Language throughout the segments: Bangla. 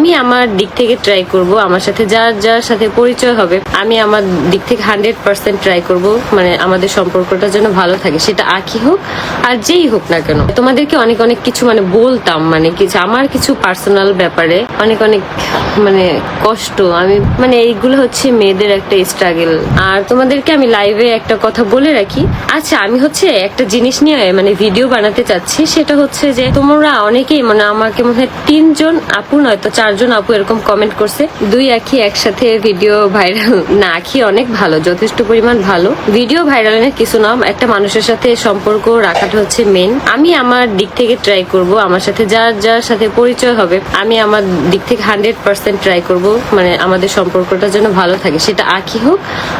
আমি আমার দিক থেকে ট্রাই করব, আমার সাথে যার যার সাথে পরিচয় হবে, আমি আমার দিক থেকে হান্ড্রেড পার্সেন্ট ট্রাই করব মানে আমাদের সম্পর্কটা যেন ভালো থাকে, সেটা আখি হোক, আর যেই হোক না কেন। তোমাদেরকে অনেক অনেক কিছু মানে বলতাম মানে কিছু, আমার কিছু পার্সোনাল ব্যাপারে অনেক অনেক মানে কষ্ট, আমি মানে এইগুলো হচ্ছে মেয়েদের একটা স্ট্রাগল আর তোমাদেরকে আমি লাইভে একটা কথা বলে রাখি আচ্ছা আমি হচ্ছে একটা জিনিস নিয়ে মানে ভিডিও বানাতে চাচ্ছি, সেটা হচ্ছে যে তোমরা অনেকেই মানে আমাকে মনে হয় তিনজন আপু নয়তো চারজন আপু এরকম কমেন্ট করছে। দুই আখি একসাথে ভিডিও ভাইরাল না, আখি অনেক ভালো, যথেষ্ট পরিমাণ ভালো। ভিডিও ভাইরালের কিছু নাম, একটা মানুষের সাথে সম্পর্ক রাখাটা হচ্ছে মেন আমি আমার দিক থেকে ট্রাই করব, আমার সাথে যার যার সাথে পরিচয় হবে, আমি আমার দিক থেকে হান্ড্রেড পার্সেন্ট ট্রাই করব মানে আমাদের সম্পর্কটা যেন ভালো থাকে, সেটা আখি হোক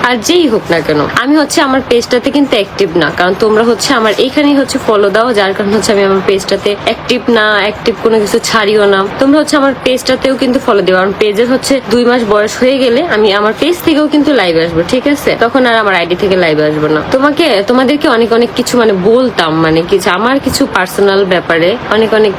আর যেই হোক না কেন। আমি হচ্ছে আমার পেজটাতে কিন্তু অ্যাক্টিভ না, কারণ তোমরা হচ্ছে আমার, এখানেই হচ্ছে ফলো দাও, যার কারণে হচ্ছে আমি আমার পেজটাতে অ্যাক্টিভ না অ্যাক্টিভ কোনো কিছু ছাড়িও না। তোমরা হচ্ছে আমার পেজটাতেও কিন্তু ফলো দিও। আমার পেজের হচ্ছে দুই মাস বয়স হয়ে গেলে আমি আমার পেজ থেকেও কিন্তু লাইভে আসব, ঠিক আছে? তখন আর আমার আইডি থেকে লাইভে আসব না। তোমাকে, তোমাদেরকে অনেক অনেক কিছু মানে বলতাম মানে কিছু, আমার কিছু পার্সোনাল ব্যাপারে অনেক অনেক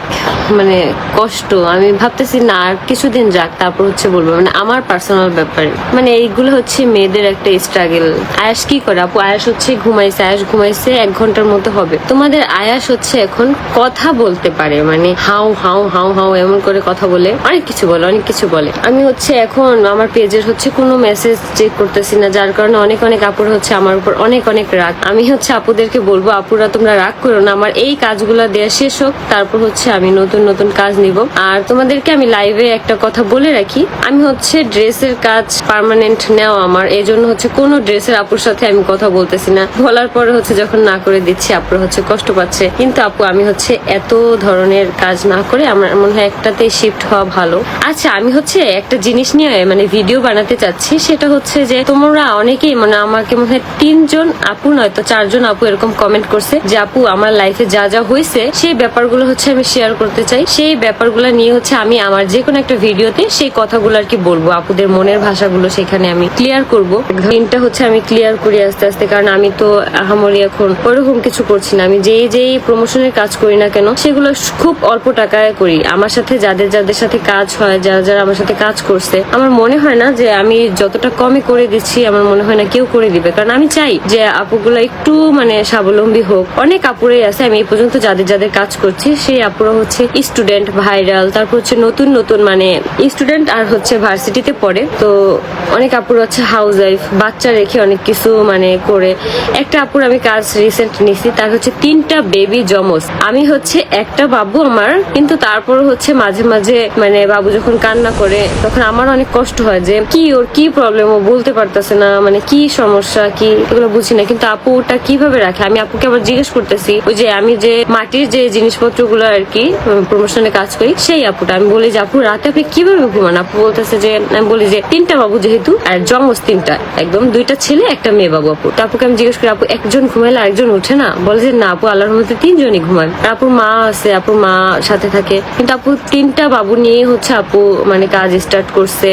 মানে কষ্ট। আমি ভাবতেছি, না, আর কিছুদিন যাক, তারপর হচ্ছে বলব। মানে আমার পার্সোনাল ব্যাপারে। মানে এইগুলো হচ্ছে মেয়েদের একটা স্ট্রাগল আয়াস কি করে? আপু, আয়াস হচ্ছে ঘুমাইছে, আয়াস ঘুমাইছে, এক ঘণ্টার মতো হবে। তোমাদের আয়াস হচ্ছে এখন কথা বলতে পারে মানে হাউ হাউ হাউ হাউ, এমন করে কথা বলে। অনেক কিছু বলে, অনেক কিছু বলে। আমি হচ্ছে এখন আমার পেজের হচ্ছে কোনো মেসেজ চেক করতেছি না, যার কারণে অনেক অনেক আপুর হচ্ছে আমার উপর অনেক অনেক রাগ। আমি হচ্ছে আপুদেরকে বলব, আপুরা তোমরা রাগ করো না, আমার এই কাজগুলো দেওয়া শেষ হোক, তারপর হচ্ছে আমি নতুন নতুন কাজ নিব। আর তোমাদেরকে আমি লাইভে একটা কথা বলে রাখি, আমি হচ্ছে ড্রেসের কাজ পার্মানেন্ট নেওয়া আমার এই জন্য হচ্ছে কোনো ড্রেসের আপুর সাথে আমি কথা বলতেছি না। বলার পরে হচ্ছে যখন না করে দিচ্ছি, আপুরা হচ্ছে কষ্ট পাচ্ছে। কিন্তু আপু, আমি হচ্ছে এত ধরনের কাজ না করে আমার, মনে হয় একটাতে শিফট হওয়া ভালো। আচ্ছা আমি হচ্ছে একটা জিনিস নিয়ে মানে ভিডিও বানাতে চাচ্ছি। সেটা হচ্ছে যে, তোমরা অনেকেই মানে আমাকে মনে হয় তিনজন আপু নয়তো চারজন আপু এরকম কমেন্ট করছে যে, আপু, আমার লাইফে যা যা হয়েছে, সেই ব্যাপারগুলো হচ্ছে আমি শেয়ার করতে চাই। সেই ব্যাপারগুলো নিয়ে হচ্ছে আমি আমার যে কোনো একটা ভিডিওতে সেই কথাগুলো আর কি বলব। আপুদের মনের ভাষাগুলো সেখানে আমি ক্লিয়ার করব। দিনটা হচ্ছে আমি ক্লিয়ার করি আস্তে আস্তে, কারণ আমি তো আহামরি এখন ওরকম কিছু করছি না। আমি যেই যেই প্রমোশনের কাজ করি না কেন, সেগুলো খুব অল্প টাকায় করি। আমার সাথে, যাদের যাদের সাথে কাজ হয়, যারা যারা আমার সাথে কাজ করছে, আমার মনে হয় না যে আমি যতটা কমে করে দিচ্ছি, আমার মনে হয় না কেউ করে দিবে। কারণ আমি চাই যে আপুগুলো একটু মানে স্বাবলম্বী হোক। অনেক আপুরাই আছে, আমি এই পর্যন্ত যাদের যাদের কাজ করছি, সেই আপুরা হচ্ছে স্টুডেন্ট ভাইরাল তারপর হচ্ছে নতুন নতুন মানে স্টুডেন্ট আর হচ্ছে ভার্সিটিতে পড়ে। তো অনেক আপুর হচ্ছে হাউস ওয়াইফ বাচ্চা রেখে অনেক কিছু মানে করে। একটা আপুর আমি কাজ রিসেন্ট নিছি, তার হচ্ছে তিনটা বেবি জমস আমি হচ্ছে একটা বাবু আমার, কিন্তু তারপর হচ্ছে মাঝে মাঝে মানে বাবু যখন কান্না করে, তখন আমার অনেক কষ্ট হয় যে, কি ওর কি প্রবলেম ও বলতে পারতেছে না মানে কি সমস্যা, কি? এগুলো বুঝি না। কিন্তু আপু ওটা কীভাবে রাখে? আমি আপুকে আবার জিজ্ঞেস করতেছি, ওই যে আমি যে মাটির যে জিনিসপত্রগুলো আর কি প্রমোশনে কাজ করি, সেই আপুটা। আমি বলি যে, আপু, রাতে আপনি কীভাবে ঘুমান? আপু বলতেছে যে, আমি বলি যে, তিনটা বাবু যেহেতু, আর জমস তিনটা, একদম দুইটা ছেলে, একটা মেয়ে বাবু আপু। তো আপুকে আমি জিজ্ঞেস করি, আপু, একজন ঘুমাইলে আরেকজন উঠে না? বলে যে, না আপু, আল্লাহর মধ্যে তিনজনই ঘুমান। আপুর মা আছে, আপুর মা সাথে থাকে। কিন্তু আপু তিনটা বাবু নিয়ে হচ্ছে আপু মানে কাজ স্টার্ট করছে।